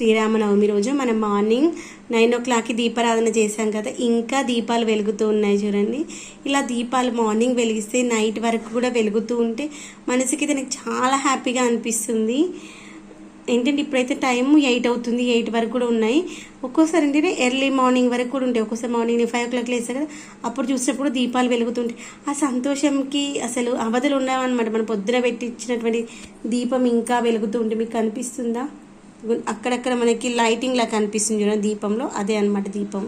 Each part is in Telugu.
శ్రీరామనవమి రోజు మనం మార్నింగ్ నైన్ ఓ క్లాక్కి దీపారాధన చేశాం కదా ఇంకా దీపాలు వెలుగుతూ ఉన్నాయి చూడండి. ఇలా దీపాలు మార్నింగ్ వెలిగిస్తే నైట్ వరకు కూడా వెలుగుతూ ఉంటే మనసుకి నాకు చాలా హ్యాపీగా అనిపిస్తుంది. ఏంటంటే ఇప్పుడైతే టైం ఎయిట్ అవుతుంది ఎయిట్ వరకు కూడా ఉన్నాయి. ఒక్కోసారి ఏంటంటే ఎర్లీ మార్నింగ్ వరకు కూడా ఉంటాయి. ఒక్కోసారి మార్నింగ్ ఫైవ్ ఓ క్లాక్ లేస్తారు కదా అప్పుడు చూసినప్పుడు దీపాలు వెలుగుతుంటాయి ఆ సంతోషంకి అసలు అవధులు ఉండవన్నమాట మనం పొద్దున పెట్టించినటువంటి దీపం ఇంకా వెలుగుతూ ఉంటే మీకు కనిపిస్తుందా అక్కడక్కడ మనకి లైటింగ్ లా కనిపిస్తుంది చూడండి దీపంలో. అదే అన్నమాట దీపం.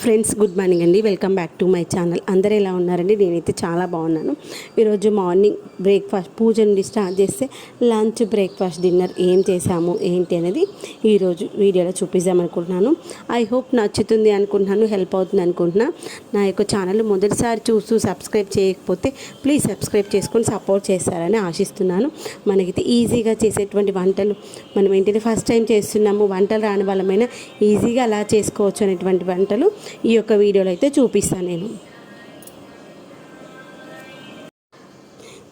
ఫ్రెండ్స్ గుడ్ మార్నింగ్ అండి. Welcome back to my channel. అందరూ ఎలా ఉన్నారండి? నేనైతే చాలా బాగున్నాను. ఈరోజు మార్నింగ్ బ్రేక్ఫాస్ట్ పూజ నుండి స్టార్ట్ చేస్తే లంచ్ బ్రేక్ఫాస్ట్ డిన్నర్ ఏం చేశాము ఏంటి అనేది ఈరోజు వీడియోలో చూపిద్దామనుకుంటున్నాను ఐ హోప్ నచ్చుతుంది అనుకుంటున్నాను హెల్ప్ అవుతుంది అనుకుంటున్నా. నా యొక్క ఛానల్ మొదటిసారి చూస్తూ సబ్స్క్రైబ్ చేయకపోతే ప్లీజ్ సబ్స్క్రైబ్ చేసుకొని సపోర్ట్ చేస్తారని ఆశిస్తున్నాను. మనకైతే ఈజీగా చేసేటువంటి వంటలు మనం ఏంటంటే ఫస్ట్ టైం చేస్తున్నాము వంటలు రాని వాళ్ళమైనా ఈజీగా అలా చేసుకోవచ్చు అనేటువంటి వంటలు ఈ యొక్క వీడియోలో అయితే చూపిస్తాను నేను.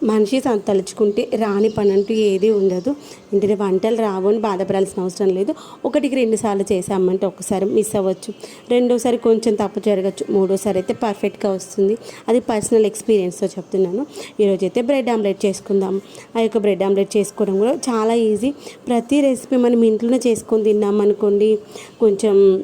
మనిషి తలుచుకుంటే రాని పని అంటూ ఏది ఉండదు. ఇంటి వంటలు రావు అని బాధపడాల్సిన అవసరం లేదు. ఒకటికి రెండుసార్లు చేసామంటే ఒకసారి మిస్ అవ్వచ్చు. రెండోసారి కొంచెం తప్పు జరగచ్చు. మూడోసారి అయితే పర్ఫెక్ట్గా వస్తుంది. అది పర్సనల్ ఎక్స్పీరియన్స్తో చెప్తున్నాను. ఈరోజు అయితే బ్రెడ్ ఆమ్లెట్ చేసుకుందాం. ఆ యొక్క బ్రెడ్ ఆమ్లెట్ చేసుకోవడం కూడా చాలా ఈజీ. ప్రతి రెసిపీ మనం ఇంట్లోనే చేసుకొని తిన్నాం అనుకోండి కొంచెం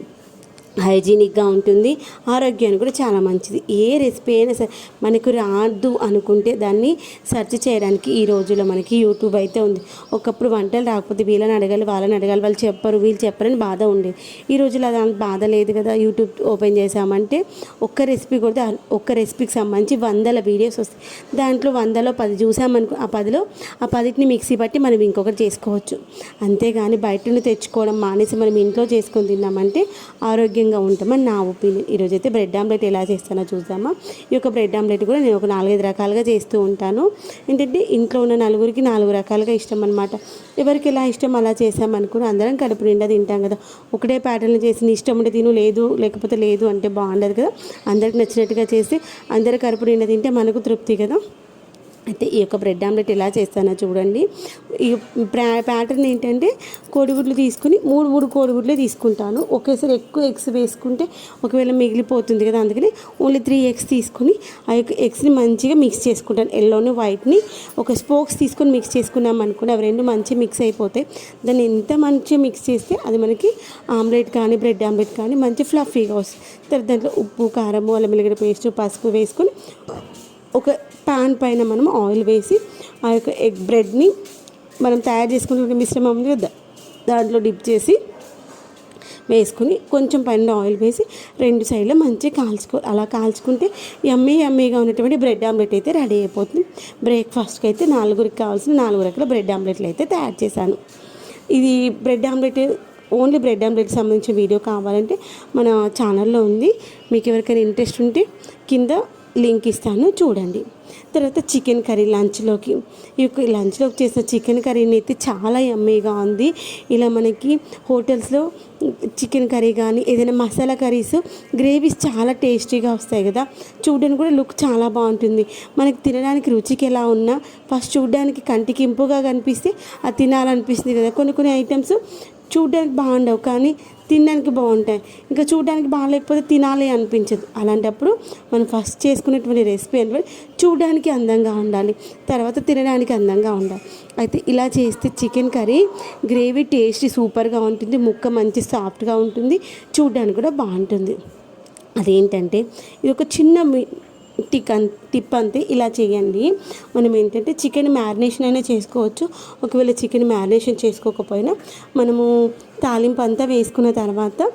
హైజీనిక్గా ఉంటుంది. ఆరోగ్యానికి కూడా చాలా మంచిది. ఏ రెసిపీ అయినా సరే మనకు రాదు అనుకుంటే దాన్ని సెర్చ్ చేయడానికి ఈ రోజుల్లో మనకి యూట్యూబ్ అయితే ఉంది. ఒకప్పుడు వంటలు రాకపోతే వీళ్ళని అడగాలి వాళ్ళని అడగాలి వాళ్ళు చెప్పరు వీళ్ళు చెప్పరని బాధ ఉండేది ఈ రోజుల్లో అది బాధ లేదు కదా. యూట్యూబ్ ఓపెన్ చేసామంటే ఒక్క రెసిపీ కొడితే ఒక్క రెసిపీకి సంబంధించి వందల వీడియోస్ వస్తాయి. దాంట్లో వందలో పది చూసామనుకో ఆ పదిలో ఆ పదిటిని మిక్సీ బట్టి మనం ఇంకొకటి చేసుకోవచ్చు. అంతేగాని బయట తెచ్చుకోవడం మానేసి మనం ఇంట్లో చేసుకొని తిన్నామంటే ఆరోగ్యం ఆరోగ్యంగా ఉంటామని నా ఒపీనియన్. ఈరోజు అయితే బ్రెడ్ ఆమ్లెట్ ఎలా చేస్తానో చూద్దామా? ఈ యొక్క బ్రెడ్ ఆమ్లెట్ కూడా నేను ఒక నాలుగైదు రకాలుగా చేస్తూ ఉంటాను. ఏంటంటే ఇంట్లో ఉన్న నలుగురికి నాలుగు రకాలుగా ఇష్టం అనమాట ఎవరికి ఎలా ఇష్టం అలా చేసామనుకుని అందరం కడుపు నిండా తింటాం కదా. ఒకటే ప్యాటర్న్ చేసి ఇష్టం ఉంటే తిను లేదు లేకపోతే లేదు అంటే బాగుండదు కదా. అందరికి నచ్చినట్టుగా చేసి అందరు కడుపు నిండా తింటే మనకు తృప్తి కదా. అయితే ఈ యొక్క బ్రెడ్ ఆమ్లెట్ ఎలా చేస్తానో చూడండి. ఈ ప్యాటర్న్ ఏంటంటే కోడిగుడ్లు తీసుకుని మూడు మూడు కోడిగుడ్లే తీసుకుంటాను. ఒకేసారి ఎక్కువ ఎగ్స్ వేసుకుంటే ఒకవేళ మిగిలిపోతుంది కదా అందుకని ఓన్లీ త్రీ ఎగ్స్ తీసుకుని ఆ యొక్క ఎగ్స్ని మంచిగా మిక్స్ చేసుకుంటాను. ఎల్లోని వైట్ని ఒక స్పోక్స్ తీసుకొని మిక్స్ చేసుకున్నాం అనుకోండి అవి రెండు మంచిగా మిక్స్ అయిపోతాయి. దాన్ని ఎంత మంచిగా మిక్స్ చేస్తే అది మనకి ఆమ్లెట్ కానీ బ్రెడ్ ఆమ్లెట్ కానీ మంచి ఫ్లఫీగా వస్తుంది. తర్వాత దాంట్లో ఉప్పు కారము అల్లం వెల్లిగడ్డ పేస్ట్ పసుపు వేసుకొని ఒక పాన్ పైన మనం ఆయిల్ వేసి ఆ యొక్క ఎగ్ బ్రెడ్ని మనం తయారు చేసుకున్న మిశ్రమం ఉంది కదా దాంట్లో డిప్ చేసి వేసుకుని కొంచెం పైన ఆయిల్ వేసి రెండు సైడ్లో మంచిగా కాల్చుకో అలా కాల్చుకుంటే యమ్మీ యమ్మీగా ఉన్నటువంటి బ్రెడ్ ఆమ్లెట్ అయితే రెడీ అయిపోతుంది. బ్రేక్ఫాస్ట్కి అయితే నాలుగురికి కావాల్సిన నాలుగు రకాల బ్రెడ్ ఆమ్లెట్లు అయితే తయారు చేశాను. ఇది bread omelette only bread omelette సంబంధించిన వీడియో కావాలంటే మన ఛానల్లో ఉంది. మీకు ఎవరికైనా ఇంట్రెస్ట్ ఉంటే కింద లింక్ ఇస్తాను చూడండి. తర్వాత చికెన్ కర్రీ లంచ్లోకి ఈ యొక్క లంచ్లోకి చేసిన చికెన్ కర్రీని అయితే చాలా యమ్మీగా ఉంది. ఇలా మనకి హోటల్స్లో చికెన్ కర్రీ కానీ ఏదైనా మసాలా కర్రీస్ గ్రేవీస్ చాలా టేస్టీగా వస్తాయి కదా. చూడడానికి కూడా లుక్ చాలా బాగుంటుంది. మనకి తినడానికి రుచికి ఎలా ఉన్నా ఫస్ట్ చూడడానికి కంటికి ఇంపుగా కనిపిస్తే అది తినాలనిపిస్తుంది కదా. కొన్ని కొన్ని ఐటమ్స్ చూడడానికి బాగుండవు కానీ తినడానికి బాగుంటాయి. ఇంకా చూడడానికి బాగాలేకపోతే తినాలి అనిపించదు. అలాంటప్పుడు మనం ఫస్ట్ చేసుకునేటువంటి రెసిపీ అంటే చూడడానికి అందంగా ఉండాలి. తర్వాత తినడానికి అందంగా ఉండాలి. అయితే ఇలా చేస్తే చికెన్ కర్రీ గ్రేవీ టేస్ట్ సూపర్గా ఉంటుంది. ముక్క మంచి సాఫ్ట్గా ఉంటుంది. చూడడానికి కూడా బాగుంటుంది. అదేంటంటే ఇది ఒక చిన్న మీ- టిక్ టిప్ అంతే ఇలా చేయండి. మనం ఏంటంటే చికెన్ మ్యారినేషన్ అయినా చేసుకోవచ్చు. ఒకవేళ చికెన్ మ్యారినేషన్ చేసుకోకపోయినా మనము తాలింపు అంతా వేసుకున్న తర్వాత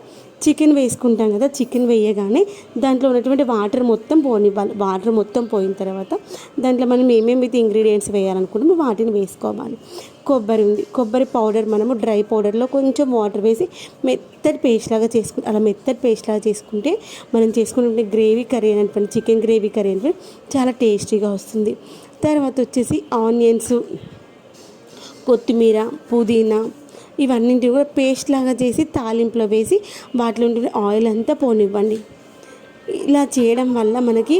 చికెన్ వేసుకుంటాం కదా చికెన్ వేయగానే దాంట్లో ఉన్నటువంటి వాటర్ మొత్తం పోనివ్వాలి. వాటర్ మొత్తం పోయిన తర్వాత దాంట్లో మనం ఏమేమి ఇంగ్రీడియంట్స్ వేయాలనుకుంటామో వాటిని వేసుకోవాలి. కొబ్బరి ఉంది. కొబ్బరి పౌడర్ మనము డ్రై పౌడర్లో కొంచెం వాటర్ వేసి మెత్తటి పేస్ట్ లాగా చేసుకుంటే అలా మెత్తటి పేస్ట్ లాగా చేసుకుంటే మనం చేసుకునే గ్రేవీ కర్రీ అనేటువంటి చికెన్ గ్రేవీ కర్రీ అనేటువంటి చాలా టేస్టీగా వస్తుంది. తర్వాత వచ్చేసి ఆనియన్స్ కొత్తిమీర పుదీనా ఇవన్నింటి కూడా పేస్ట్ లాగా చేసి తాలింపులో వేసి వాటిలో ఉండే ఆయిల్ అంతా పోనివ్వండి. ఇలా చేయడం వల్ల మనకి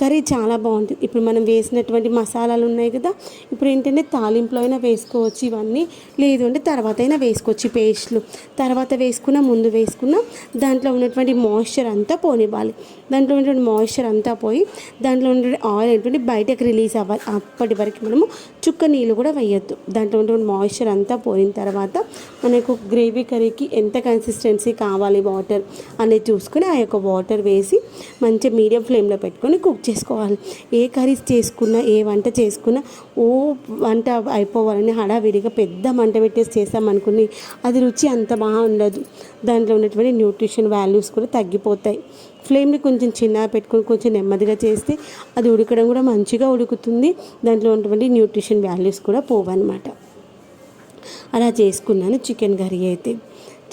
కర్రీ చాలా బాగుంటుంది. ఇప్పుడు మనం వేసినటువంటి మసాలాలు ఉన్నాయి కదా ఇప్పుడు ఏంటంటే తాలింపులో అయినా వేసుకోవచ్చు ఇవన్నీ లేదు అంటే తర్వాత అయినా వేసుకోవచ్చు పేస్ట్లు తర్వాత వేసుకున్న ముందు వేసుకున్న దాంట్లో ఉన్నటువంటి మాయిశ్చర్ అంతా పోనివ్వాలి. దాంట్లో ఉన్నటువంటి మాయిశ్చర్ అంతా పోయి దాంట్లో ఉన్నటువంటి ఆయిల్ ఏంటంటే బయటకు రిలీజ్ అవ్వాలి అప్పటి వరకు మనము చుక్క నీళ్ళు కూడా వేయొద్దు. దాంట్లో ఉన్నటువంటి మాయిశ్చర్ అంతా పోయిన తర్వాత మనకు గ్రేవీ కర్రీకి ఎంత కన్సిస్టెన్సీ కావాలి వాటర్ అనేది చూసుకొని ఆ యొక్క వాటర్ వేసి మంచిగా మీడియం ఫ్లేమ్లో పెట్టుకొని కుక్ చేసుకోవాలి. ఏ కర్రీస్ చేసుకున్నా ఏ వంట చేసుకున్నా ఓ వంట అయిపోవాలని హడావిడిగా పెద్ద మంట పెట్టేసి చేస్తామనుకుని అది రుచి అంత బాగా ఉండదు దాంట్లో ఉన్నటువంటి న్యూట్రిషన్ వాల్యూస్ కూడా తగ్గిపోతాయి. ఫ్లేమ్ని కొంచెం చిన్నగా పెట్టుకొని కొంచెం నెమ్మదిగా చేస్తే అది ఉడకడం కూడా మంచిగా ఉడుకుతుంది. దాంట్లో ఉన్నటువంటి న్యూట్రిషన్ వాల్యూస్ కూడా పోవన్నమాట. అలా చేసుకున్నాను చికెన్ కర్రీ అయితే.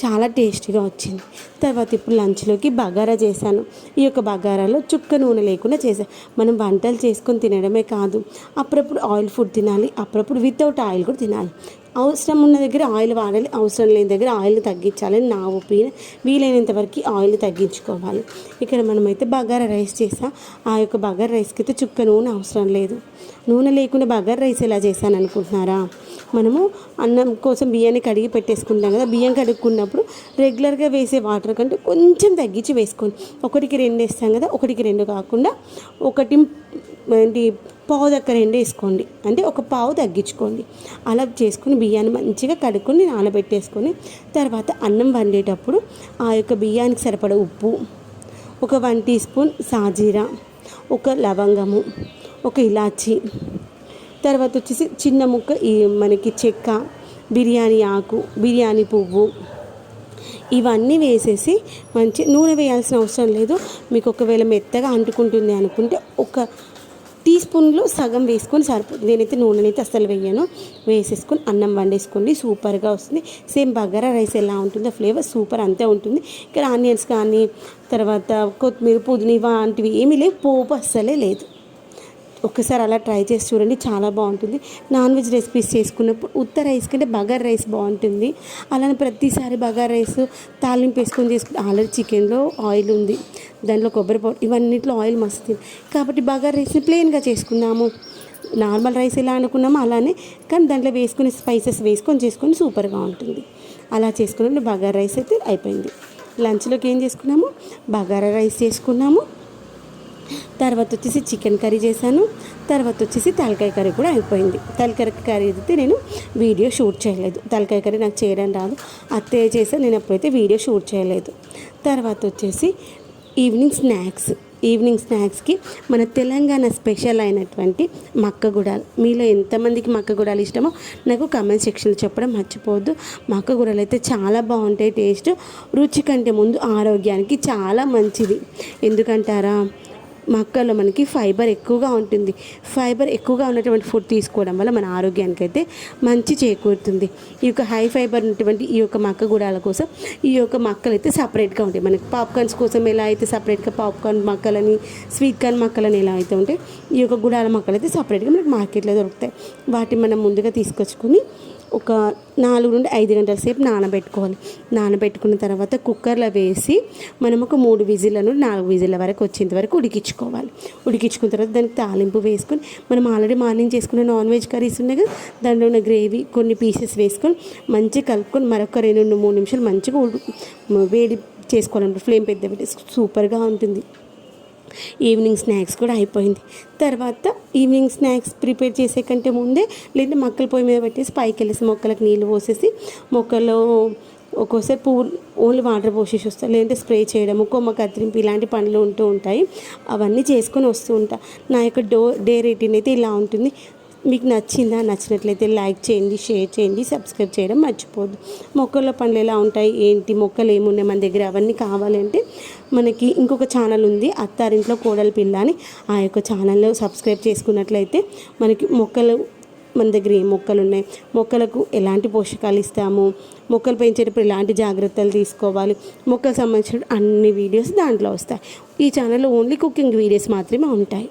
చాలా టేస్టీగా వచ్చింది. తర్వాత ఇప్పుడు లంచ్లోకి బగారా చేశాను. ఈ యొక్క బగారాలో చుక్క నూనె లేకుండా చేశాను. మనం వంటలు చేసుకొని తినడమే కాదు అప్పుడప్పుడు ఆయిల్ ఫుడ్ తినాలి అప్పుడప్పుడు వితౌట్ ఆయిల్ కూడా తినాలి. అవసరం ఉన్న దగ్గర ఆయిల్ వాడాలి అవసరం లేని దగ్గర ఆయిల్ తగ్గించాలని నా ఒపీనియన్. వీలైనంత వరకు ఆయిల్ తగ్గించుకోవాలి. ఇక్కడ మనమైతే బగారా రైస్ చేసా. ఆ యొక్క బగారా రైస్కి అయితే చుక్క నూనె అవసరం లేదు. నూనె లేకుండా బగారా రైస్ ఎలా చేశాను అనుకుంటున్నారా మనము అన్నం కోసం బియ్యాన్ని కడిగి పెట్టేసుకుంటాం కదా బియ్యం కడుక్కున్నప్పుడు రెగ్యులర్గా వేసే వాటర్ కంటే కొంచెం తగ్గించి వేసుకోండి. ఒకటికి రెండు వేస్తాం కదా ఒకటికి రెండు కాకుండా ఒకటి ఏంటి పావు దగ్గర రెండు వేసుకోండి. అంటే ఒక పావు తగ్గించుకోండి. అలా చేసుకుని బియ్యాన్ని మంచిగా కడుక్కొని నానబెట్టేసుకొని తర్వాత అన్నం వండేటప్పుడు ఆ యొక్క బియ్యానికి సరిపడ ఉప్పు ఒక వన్ టీ స్పూన్ సాజీరా ఒక లవంగము ఒక ఇలాచి తర్వాత వచ్చేసి చిన్న ముక్క ఈ మనకి చెక్క బిర్యానీ ఆకు బిర్యానీ పువ్వు ఇవన్నీ వేసేసి మంచి నూనె వేయాల్సిన అవసరం లేదు. మీకు ఒకవేళ మెత్తగా అంటుకుంటుంది అనుకుంటే ఒక టీ స్పూన్లో సగం వేసుకొని సరిపోతుంది. నేనైతే నూనెనైతే అస్సలు వేయను. వేసేసుకొని అన్నం వండేసుకోండి. సూపర్గా వస్తుంది. సేమ్ బగారా రైస్ ఎలా ఉంటుందో ఫ్లేవర్ సూపర్ అంతే ఉంటుంది. ఇక్కడ ఆనియన్స్ కానీ తర్వాత కొత్తిమీర పుదీనా వంటివి ఏమీ లేవు. పోపు అస్సలే లేదు. ఒక్కసారి అలా ట్రై చేసి చూడండి చాలా బాగుంటుంది. నాన్ వెజ్ రెసిపీస్ చేసుకున్నప్పుడు ఉత్త రైస్ కంటే బగార్ రైస్ బాగుంటుంది. అలానే ప్రతిసారి బగార్ రైస్ తాలింపు వేసుకొని చేసుకుంటే ఆల్రెడీ చికెన్లో ఆయిల్ ఉంది దాంట్లో కొబ్బరి పౌడర్ ఇవన్నిట్లో ఆయిల్ మస్తు కాబట్టి బగార్ రైస్ని ప్లెయిన్గా చేసుకుందాము. నార్మల్ రైస్ ఎలా అనుకున్నామో అలానే కానీ దాంట్లో వేసుకుని స్పైసెస్ వేసుకొని చేసుకొని సూపర్గా ఉంటుంది. అలా చేసుకున్నప్పుడు బగార్ రైస్ అయితే అయిపోయింది. లంచ్లోకి ఏం చేసుకున్నాము? బగారా రైస్ చేసుకున్నాము. తర్వాత వచ్చేసి చికెన్ కర్రీ చేశాను. తర్వాత వచ్చేసి తలకాయ కర్రీ కూడా అయిపోయింది. తలకాయ కర్రీ అయితే నేను వీడియో షూట్ చేయలేదు. తలకాయ కర్రీ నాకు చేయడం రాదు. అత్తయ్య చేసా నేను ఎప్పుడైతే వీడియో షూట్ చేయలేదు. తర్వాత వచ్చేసి ఈవినింగ్ స్నాక్స్. ఈవినింగ్ స్నాక్స్కి మన తెలంగాణ స్పెషల్ అయినటువంటి మక్క గుడాలు. మీలో ఎంతమందికి మక్క గుడాలు ఇష్టమో నాకు కమెంట్ సెక్షన్లో చెప్పడం మర్చిపోవద్దు. మక్క గుడాలు అయితే చాలా బాగుంటాయి. టేస్ట్ రుచి కంటే ముందు ఆరోగ్యానికి చాలా మంచిది. ఎందుకంటారా? మక్కల్లో మనకి ఫైబర్ ఎక్కువగా ఉంటుంది. ఫైబర్ ఎక్కువగా ఉన్నటువంటి ఫుడ్ తీసుకోవడం వల్ల మన ఆరోగ్యానికి అయితే మంచి చేకూరుతుంది. ఈ యొక్క హై ఫైబర్ ఉన్నటువంటి ఈ యొక్క మక్క గుడాల కోసం ఈ యొక్క మక్కలు అయితే సపరేట్గా ఉంటాయి. మనకి పాప్కార్న్స్ కోసం ఎలా అయితే సపరేట్గా పాప్కార్న్ మక్కలని స్వీట్ కార్న్ మక్కలని ఎలా అయితే ఉంటాయి ఈ యొక్క గుడాల మక్కలు అయితే సపరేట్గా మనకి మార్కెట్లో దొరుకుతాయి. వాటిని మనం ముందుగా తీసుకొచ్చుకొని ఒక నాలుగు నుండి ఐదు గంటల సేపు నానబెట్టుకోవాలి. నానబెట్టుకున్న తర్వాత కుక్కర్లో వేసి మనం ఒక మూడు విజిల్లను నాలుగు విజిల్ల వరకు వచ్చేంత వరకు ఉడికించుకోవాలి. ఉడికించుకున్న తర్వాత దానికి తాలింపు వేసుకొని మనం ఆల్రెడీ మార్నింగ్ చేసుకున్న నాన్ వెజ్ కర్రీస్ ఉన్నాయి కదా దాంట్లో ఉన్న గ్రేవీ కొన్ని పీసెస్ వేసుకొని మంచిగా కలుపుకొని మరొక రెండు మూడు నిమిషాలు మంచిగా వేడి చేసుకోవాలంటే ఫ్లేమ్ పెద్ద పెట్టి సూపర్గా ఉంటుంది. ఈవినింగ్ స్నాక్స్ కూడా అయిపోయింది. తర్వాత ఈవినింగ్ స్నాక్స్ ప్రిపేర్ చేసే కంటే ముందే లేదంటే మొక్కలు పొయ్యి మీద పెట్టేసి పైకి వెళ్ళేసి మొక్కలకు నీళ్ళు పోసేసి మొక్కలు ఒక్కోసారి పువ్వు ఓన్లీ వాటర్ పోసేసి వస్తాయి లేదంటే స్ప్రే చేయడము కొమ్మ కత్తిరింపు ఇలాంటి పనులు ఉంటూ ఉంటాయి. అవన్నీ చేసుకొని వస్తూ ఉంటా. నా యొక్క డో డే రొటీన్ అయితే ఇలా ఉంటుంది. మీకు నచ్చిందా నచ్చినట్లయితే లైక్ చేయండి షేర్ చేయండి సబ్స్క్రైబ్ చేయడం మర్చిపోద్దు మొక్కల పనులు ఎలా ఉంటాయి ఏంటి మొక్కలు ఏమున్నాయి మన దగ్గర అవన్నీ కావాలంటే మనకి ఇంకొక ఛానల్ ఉంది అత్తారింట్లో కోడలి పిల్ల అని. ఆ యొక్క ఛానల్లో సబ్స్క్రైబ్ చేసుకున్నట్లయితే మనకి మొక్కలు మన దగ్గర ఏ మొక్కలు ఉన్నాయి మొక్కలకు ఎలాంటి పోషకాలు ఇస్తాము మొక్కలు పెంచేటప్పుడు ఎలాంటి జాగ్రత్తలు తీసుకోవాలి మొక్కలకు సంబంధించిన అన్ని వీడియోస్ దాంట్లో వస్తాయి. ఈ ఛానల్లో ఓన్లీ కుకింగ్ వీడియోస్ మాత్రమే ఉంటాయి.